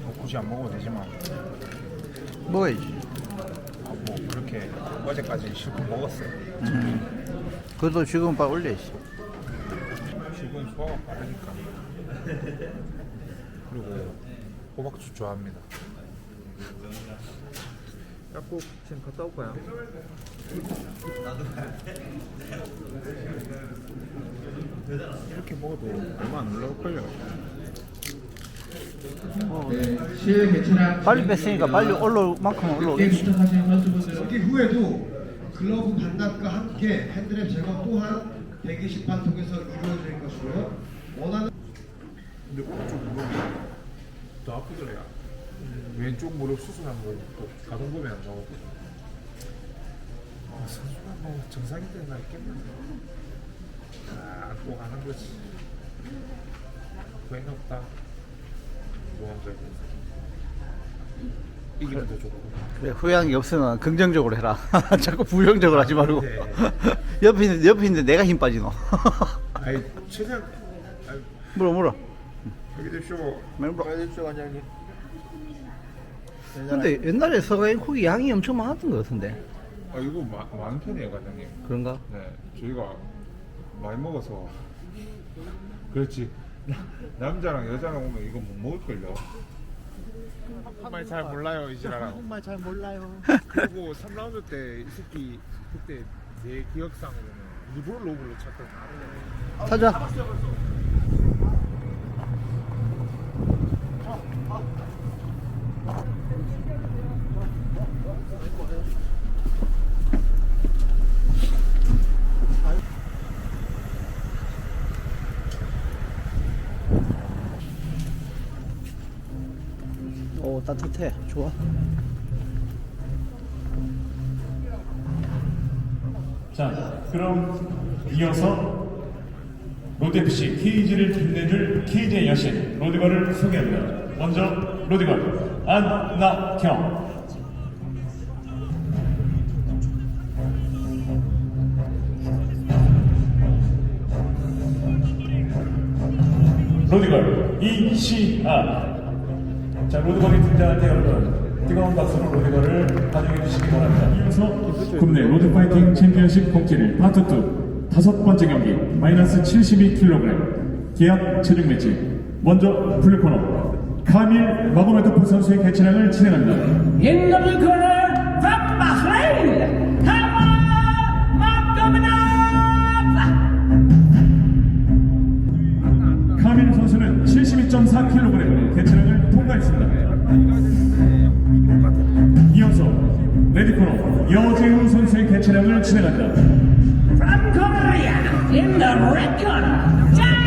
뭐 굳이 안 먹어도 되지만 먹어야지. 아, 뭐 그렇게 어제까지 실컷 먹었어요. 그래도 지금 빠 올려야지. 지금 소화가 빠르니까. 그리고 호박죽 좋아합니다. 약국 지금 갔다 올 거야. 이렇게 먹어도 얼마 안 올라올걸요. 시의 개최랑 빨리 뺐으니까 빨리 올라올 만큼 올라오겠지. 부탁하시는 후에도 글러브 반납과 함께 핸드랩 제거 또한 120반 통해서 이루어질 것이고요. 원하는 근데 오른쪽 무릎이 더 아프더래요. 왼쪽 무릎 수술한 거또 가동범위 안 나오고. 아, 선수가 뭐 정상이 되는 날 있겠나? 아, 꼭 하는 거지. 괜히 없다. 뭐한 거야. 이기면 더 좋고. 그래, 후회하는 게 없으면 긍정적으로 해라. 자꾸 부정적으로 하지 말고. 네. 옆에 있는데, 옆에 있는데 내가 힘 빠지노. 아이, 최대한. 아이, 물어, 물어. 여기. 말 물어. 해주십시오 원장님. 근데 옛날에 서가인 쿡이 양이 엄청 많았던 것 같은데. 아, 이거 마, 많은 편이에요, 과장님. 그런가? 네, 저희가 많이 먹어서 그렇지 나- 남자랑 여자랑 오면 이거 못 먹을걸요 한말 잘 몰라요 이지라랑 한말 잘 몰라요. 그리고 3라운드 때 이 새끼 그때 내 기억상으로는 일부러 로브를 쳤던 타자. 오 따뜻해. 좋아. 자, 그럼 이어서 롯데FC KG를 빛내줄 KG의 여신 로디거를 소개합니다. 먼저 로디거 안나경 로디걸 이시아 자 로드걸이 등장할 때 여러분 뜨거운 박수로 로드걸을 환영해 주시기 바랍니다. 이어서 국내 로드파이팅 챔피언십 공지를 파트 2 다섯 번째 경기 마이너스 72kg 계약 체중 매치 먼저 블루코너 카밀 마고메도프 선수의 개최량을 진행합니다. In the blue corner from Bahrain, Hamad Magdominov! 카밀 선수는 72.4kg 이어서 레디코너 여재우 선수의 개체량을 진행합니다. From Korea, in the red corner, Jai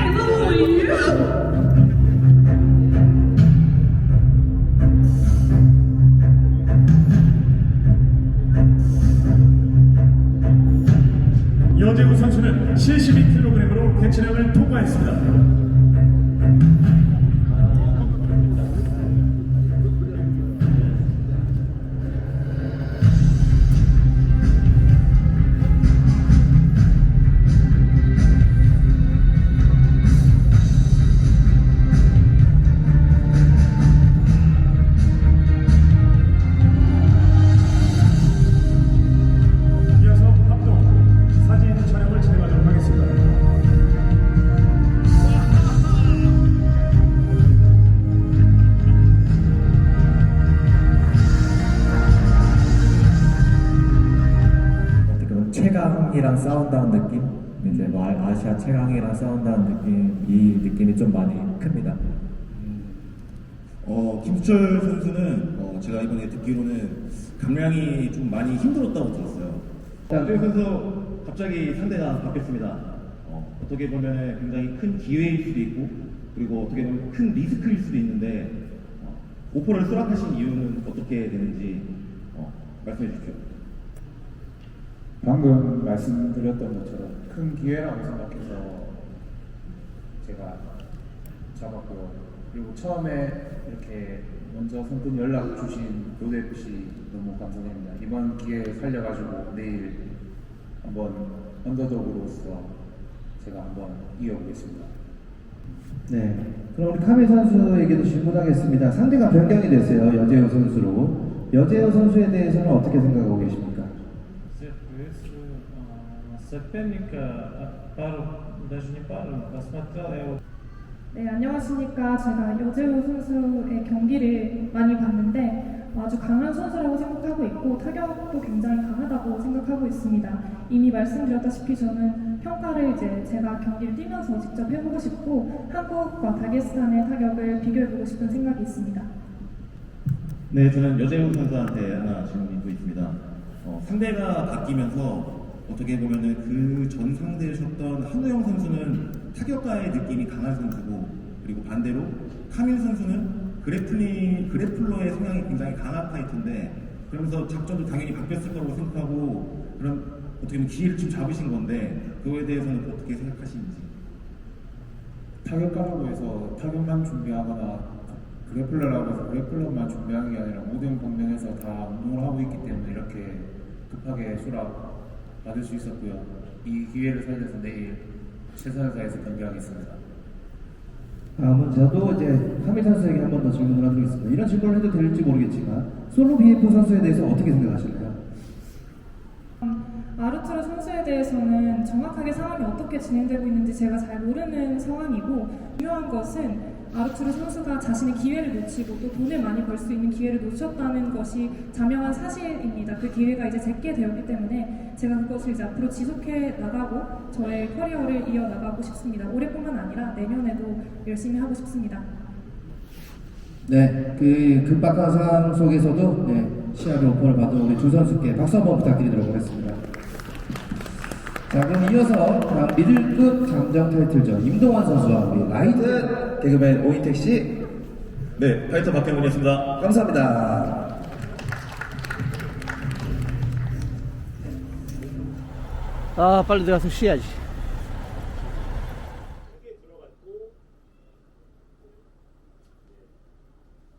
최강이랑 싸운다는 느낌, 이제 뭐 아- 아시아 최강이랑 싸운다는 느낌, 이 느낌이 좀 많이 큽니다. 어, 김수철 선수는 어, 제가 이번에 듣기로는 감량이 좀 많이 힘들었다고 들었어요. 김수철 선수 갑자기 상대가 바뀌었습니다. 어, 떻게 보면 굉장히 큰 기회일 수도 있고 그리고 어떻게 보면 큰 리스크일 수도 있는데 어, 오퍼를 수락하신 이유는 어떻게 되는지 어, 말씀해 주십시오. 방금 말씀드렸던 것처럼 큰 기회라고 생각해서 제가 잡았고요. 그리고 처음에 이렇게 먼저 선뜻 연락 주신 로드FC 너무 감사드립니다. 이번 기회 살려가지고 내일 한번 언더독으로서 제가 한번 이어보겠습니다. 네. 그럼 우리 카미 선수에게도 질문하겠습니다. 상대가 변경이 됐어요. 여재호 선수로. 여재호 선수에 대해서는 어떻게 생각하고 계십니까? 네, 안녕하십니까. 제가 여재호 선수의 경기를 많이 봤는데 아주 강한 선수라고 생각하고 있고 타격도 굉장히 강하다고 생각하고 있습니다. 이미 말씀드렸다시피 저는 평가를 이제 제가 경기를 뛰면서 직접 해보고 싶고 한국과 다게스탄의 타격을 비교해보고 싶은 생각이 있습니다. 네, 저는 여재훈 선수한테 하나 질문이 또 있습니다. 어, 상대가 바뀌면서 어떻게 보면은 그 전 상대셨던 한우영 선수는 타격가의 느낌이 강한 선수고 그리고 반대로 카밀 선수는 그래플링 그래플러의 성향이 굉장히 강한 파이터인데 그러면서 작전도 당연히 바뀌었을 거라고 생각하고 그런 어떻게 보면 기회를 좀 잡으신 건데 그거에 대해서는 어떻게 생각하시는지? 타격가라고 해서 타격만 준비하거나 그래플러라고 해서 그래플러만 준비하는 게 아니라 모든 방면에서 다 운동을 하고 있기 때문에 이렇게 급하게 수락 받을 수 있었고요. 이 기회를 살려서 내일 최선을 다해서 경기하겠습니다. 다음은 저도 이제 카미 선수에게 한 번 더 질문을 하겠습니다. 이런 질문을 해도 될지 모르겠지만 솔로 BF 선수에 대해서 어떻게 생각하실까요? 아르투르 선수에 대해서는 정확하게 상황이 어떻게 진행되고 있는지 제가 잘 모르는 상황이고 중요한 것은 아르투르 선수가 자신의 기회를 놓치고 또 돈을 많이 벌 수 있는 기회를 놓쳤다는 것이 자명한 사실입니다. 그 기회가 이제 제게 되었기 때문에 제가 그것을 이제 앞으로 지속해 나가고 저의 커리어를 이어 나가고 싶습니다. 올해뿐만 아니라 내년에도 열심히 하고 싶습니다. 네, 그 급박한 상황 속에서도 네, 시합의 오퍼를 받은 우리 두 선수께 박수 한번 부탁드리도록 하겠습니다. 자, 그럼 이어서 다음 미들급 잠정 타이틀전 임동환 선수와 우리 라이트 개그맨 오인택 씨 네, 파이터 박경훈이었습니다. 감사합니다. 아 빨리 들어가서 쉬어야지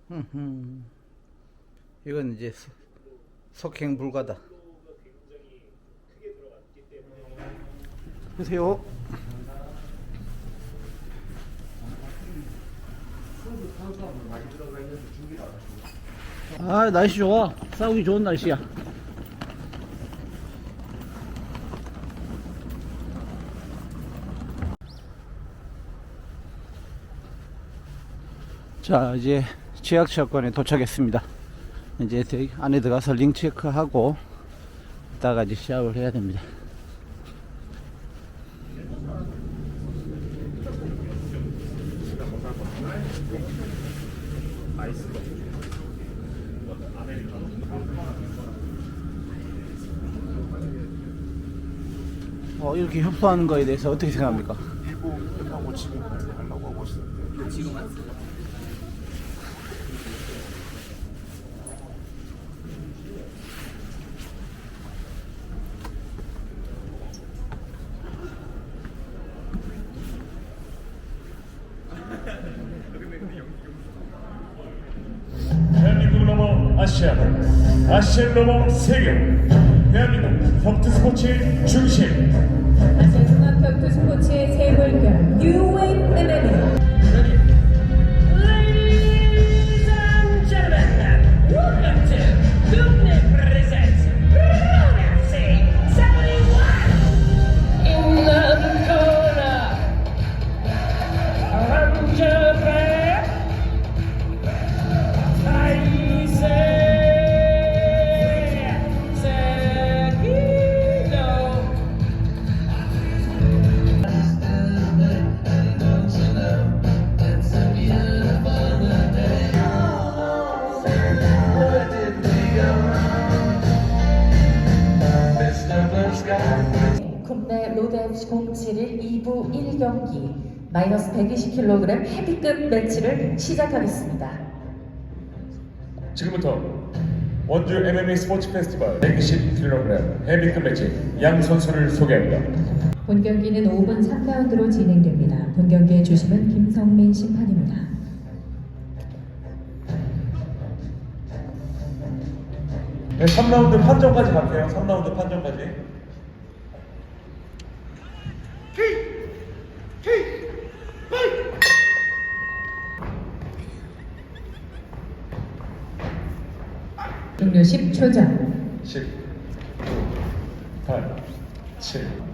흠흠. 이건 이제 소- 속행 불가다 보세요. 아 날씨 좋아. 싸우기 좋은 날씨야. 자 이제 지하철권에 도착했습니다. 이제 대- 안에 들어가서 링 체크하고 이따가 이제 시합을 해야 됩니다 어, 이렇게 협소하는 거에 대해서 어떻게 생각합니까? 일부 끝나고 지금 하려고 하고 있었는데 지금 대한민국을 넘어 아시아로, 아시아를 넘어 세계로. 대한민국 덕트 스포츠의 중심. 국내 로드 FC 071 2부 1경기 마이너스 120kg 헤비급 매치를 시작하겠습니다. 지금부터 원주 MMA 스포츠 페스티벌 120kg 헤비급 매치 양 선수를 소개합니다. 본 경기는 5분 3라운드로 진행됩니다. 본 경기의 주심은 김성민 심판입니다. 네, 3라운드 판정까지 갈게요. 3라운드 판정까지. 종료 10초 전. 10, 8, 7.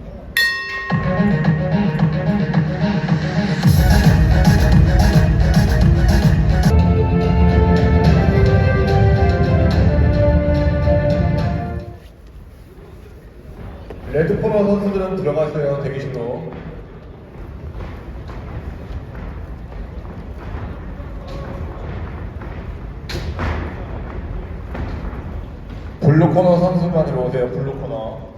레드 코너 선수들은 들어가세요 대기실로. 블루 코너 선수만 들어오세요. 블루 코너.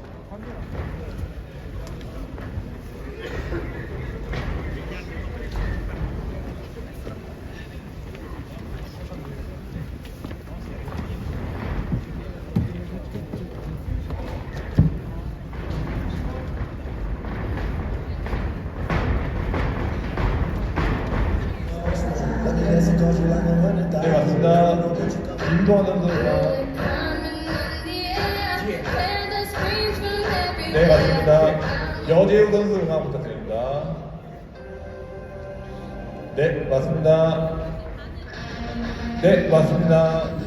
네 맞습니다. 김도환 선수입니다. 네 맞습니다. 여재우 선수 응원 부탁드립니다. 네 맞습니다. 네 맞습니다.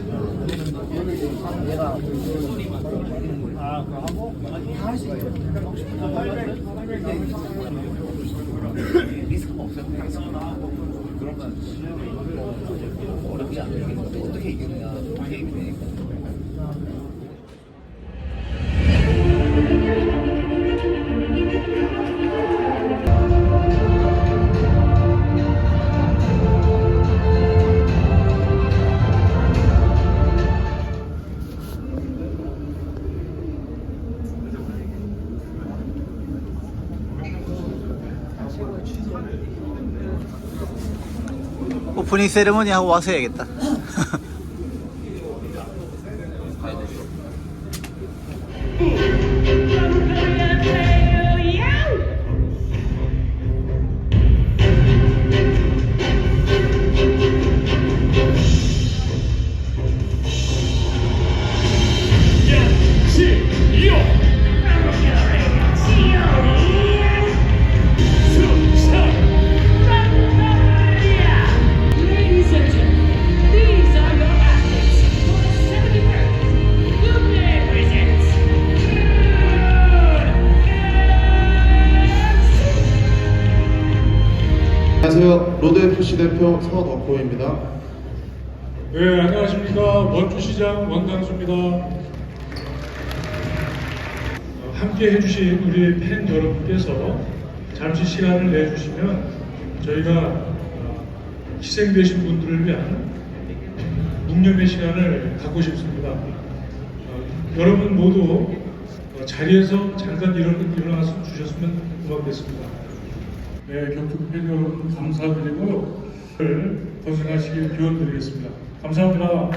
俺じゃあ、持ってきゃいけないな。 오프닝 세레머니 하고 와서 해야겠다. 대표 서덕호입니다. 네, 안녕하십니까. 원주시장 원당수입니다. 어, 함께 해주신 우리 팬 여러분께서 잠시 시간을 내주시면 저희가 어, 희생되신 분들을 위한 묵념의 시간을 갖고 싶습니다. 어, 여러분 모두 어, 자리에서 잠깐 일어, 일어나서 주셨으면 고맙겠습니다. 네, 격투 팬 여러분 감사드리고 고생하시길 기원 드리겠습니다. 감사합니다.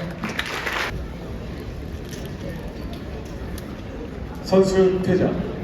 선수 퇴장.